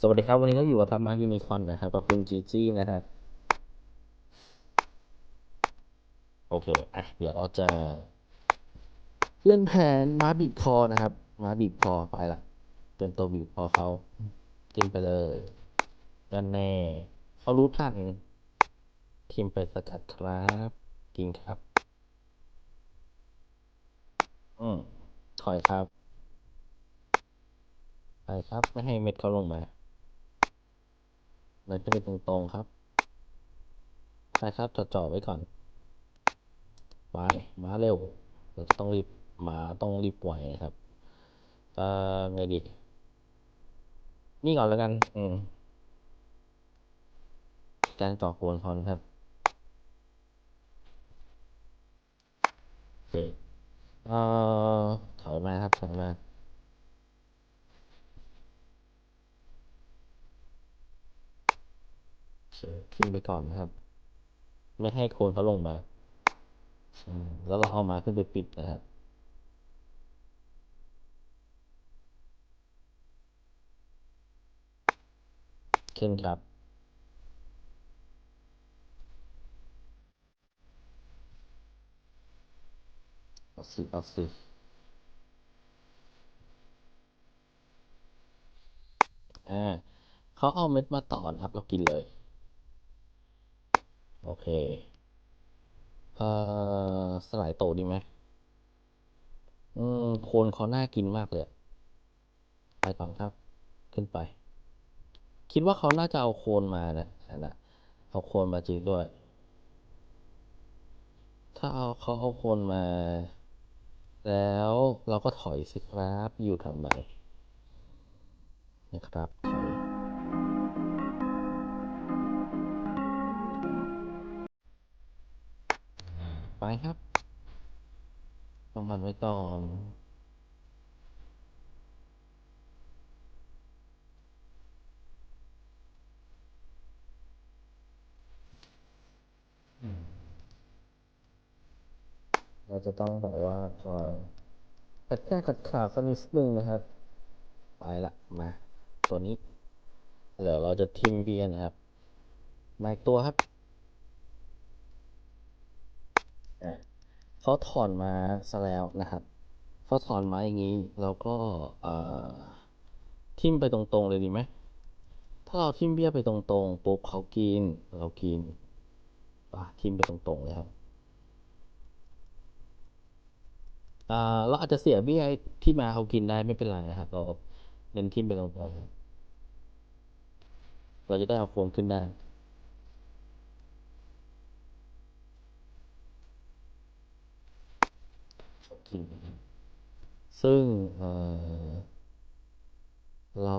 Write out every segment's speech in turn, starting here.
สวัสดีครับ วันนี้ก็อยู่กับธรรมะยูนิคอนนะครับกับคุณจีจี้นะครับ โอเคอะเดี๋ยวเราจะ เล่นแผนม้าบีบคอนะครับ ม้าบีบคอไปละเป็นตัวบีบคอเขากินไปเลยด้านแน่เขารู้ทันทีมไปสกัดครับกินครับ อืมถอยครับ ไปครับ ไม่ให้เม็ดเขาลงมา เราจะไปตรงๆครับใช่ครับจอดๆไว้ก่อนมามาเร็วเราต้องรีบมาต้องรีบปล่อยนะครับเอ่อไงดี นี่ก่อนแล้วกัน อืมการต่อโคนเขานครับเอ่อถอยมาครับถอยมา ขึ้นไปก่อนนะครับ ไม่ให้โคนเขาลงมาอืมแล้วเราเอามาขึ้นไปปิดนะครับขึ้นครับ เอาสิเอาสิอ่าเขาเอาเม็ดมาต่อนะครับ เรากินเลย โอเค เอ่อ สลายโตดีไหม อืม โคนเขาน่ากินมากเลยอะไปก่อนครับ ขึ้นไป คิดว่าเขาน่าจะเอาโคนมานะนะเอาโคนมาจริงด้วย ถ้าเอาเขาเอาโคนมา แล้วเราก็ถอยสิครับ อยู่ทำไมนะครับ ครับต้องมันไว้ก่อนเราจะต้องแบบว่าคอยขัดแค่ขัดขาสักนิดนึงนะครับ ไปละมา ตัวนี้ เดี๋ยวเราจะทิมเบียร์นะครับ มาอีกตัวครับอะ เขาถอนมาซะแล้วนะครับเขาถอนมาอย่างนี้เราก็เอ่อทิมไปตรงๆเลยดีไหมถ้าเราทิมเบี้ยไปตรงๆปุ๊บเขากิน เรากินป่ะทิมไปตรงๆเลยครับเราอาจจะเสียเบี้ยที่มาเขากินได้ไม่เป็นไรนะครับเราเน้นทิมไปตรงๆเราจะได้เอาโฟมขึ้นได้ กิน ซึ่งเอ่อเรา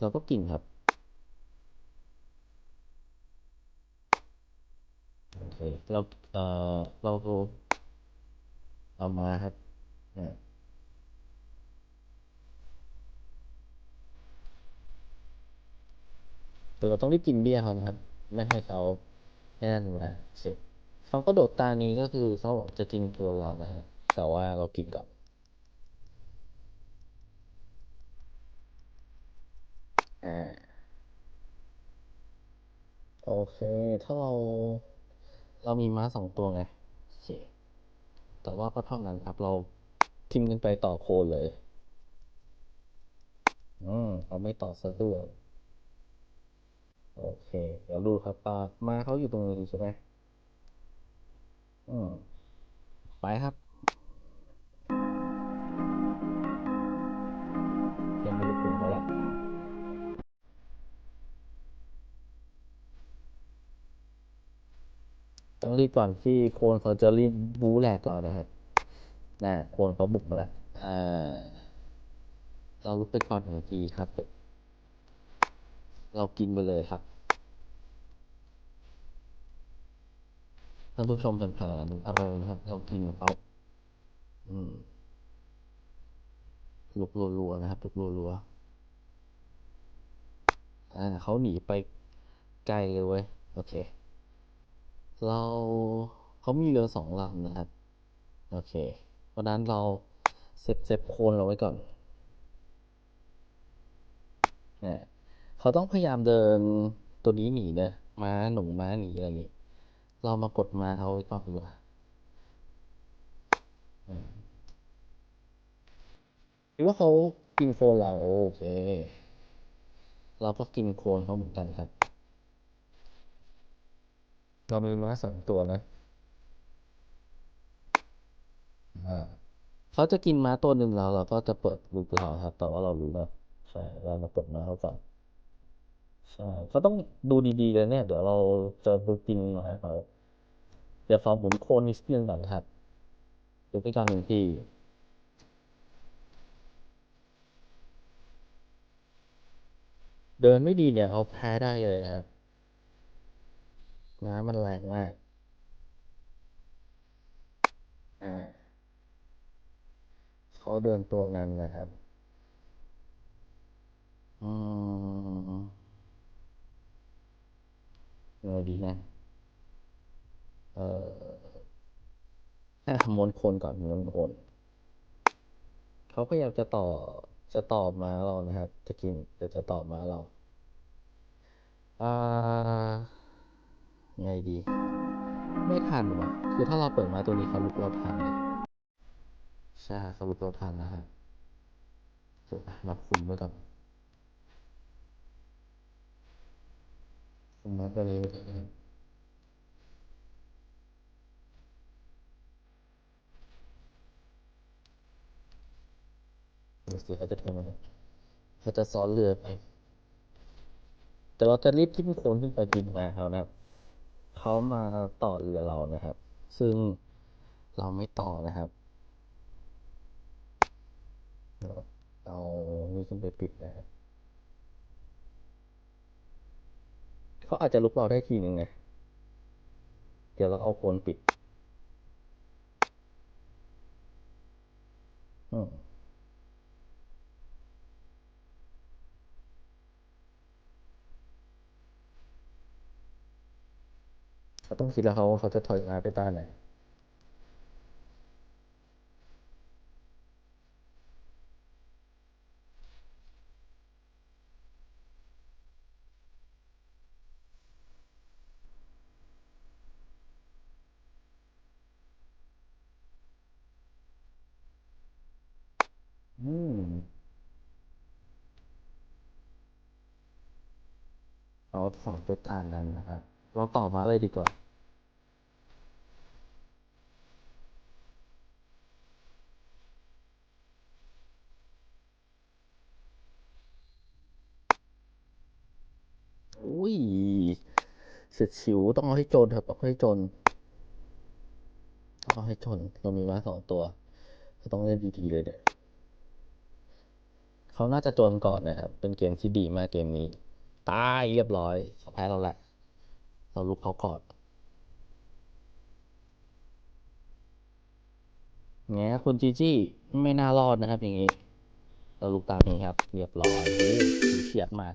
เราก็กินครับ โอเค เราเอ่อเราเอามาครับเนี่ยแต่เราต้องรีบกินเบี้ยเขานะครับ ไม่ให้เขาแน่นมาเสร็จเขาก็โดดตานี้ก็คือเขาจะกินตัวเรานะฮะ แต่ว่าเรากินก่อนอ่าโอเค ถ้าเรา เรามีม้าสองตัวไงโอเคแต่ว่าก็เท่านั้นครับ เราทิมกันไปต่อโคนเลย อืมเอาไม่ต่อซะด้วยโอเค เดี๋ยวดูครับปลามาเขาอยู่ตรงนี้ใช่ไหมอืมไปครับ ต้องรีบก่อนที่โคนเขาจะรีบบูแหลกก่อนนะครับน่ะโคนเขาบุกมาแล้วอ่าเราลุกไปก่อนหนึ่งทีครับ เรากินไปเลยครับท่านผู้ชมผ่านๆอะไรนะครับ เรากินเขาอืมลุกรัวๆนะครับลุกรัวๆอ่าเขาหนีไปไกลเลยเว้ย โอเค เราเขามีเรือสองลำนะครับ โอเค เพราะนั้นเราเซฟเซฟโคนเราไว้ก่อนเนี่ยเขาต้องพยายามเดินตัวนี้หนีนะม้าหนูม้าหนีอะไรอย่างงี้ เรามากดมาเขาไว้ก่อนดีกว่าคิดว่าเขากินโคลนเราโอเค เราก็กินโคลนเขาเหมือนกันครับ เรามีม้าสองตัวนะอ่าเขาจะกินม้าตัวหนึ่งแล้วเราก็จะเปิดลูกเราครับ แต่ว่าเรารู้นะใช่เรามาเปิดม้าเขาก่อนใช่เขาต้องดูดีๆเลยเนี่ย เดี๋ยวเราจะดูกินม้าเขาเดี๋ยวขอหมุนโคนนิดนึงก่อนครับดูไปก่อนหนึ่งทีเดินไม่ดีเนี่ยเขาแพ้ได้เลยนะครับ น้ำมันแรงมาก อ่าเขาเดินตัวนั้นนะครับ อืมยังไงดีนะ เออมวนคนก่อนมวนคน เขาพยายามจะต่อ จะตอบมาเรานะครับ จะกินแต่จะตอบมาเรา อ่า ไงดี ไม่ทันว่ะ คือถ้าเราเปิดมาตัวนี้เขาลุกเราทันเลยใช่เขาลุกเราทันนะครับเดี๋ยวมาคุมไว้ก่อนคุมมาตัวนี้ไว้ก่อนเดี๋ยวสิเขาจะทำอะไรเขาจะซ้อนเรือไป แต่เราจะรีบทิ้งโคนขึ้นไปบินมาเขานะครับ เขามาต่อเรือเรานะครับ ซึ่งเราไม่ต่อนะครับ เอานี่ขึ้นไปปิดนะครับเขาอาจจะลุกเราได้ทีหนึ่งไง เดี๋ยวเราเอาโคนปิด อืม เขาต้องคิดแล้วเขาว่าเขาจะถอยมาไปต้านไหนอืมเอาสองไปต้านกันนะครับ เราต่อมาเลยดีกว่าอุ้ยเสียดฉิวต้องเอาให้จนครับต้องเอาให้จนต้องเอาให้จนเรามีมาสองตัวเราต้องเล่นดีๆเลยเนี่ยเขาน่าจะจนก่อนนะครับ เป็นเกมที่ดีมากเกมนี้ ตายเรียบร้อยเขาแพ้เราแหละ เราลุกเขาก่อนแง่คุณจีจี้ไม่น่ารอดนะครับอย่างนี้ เราลุกตามนี้ครับ เรียบร้อยโอ้โหเฉียดมาก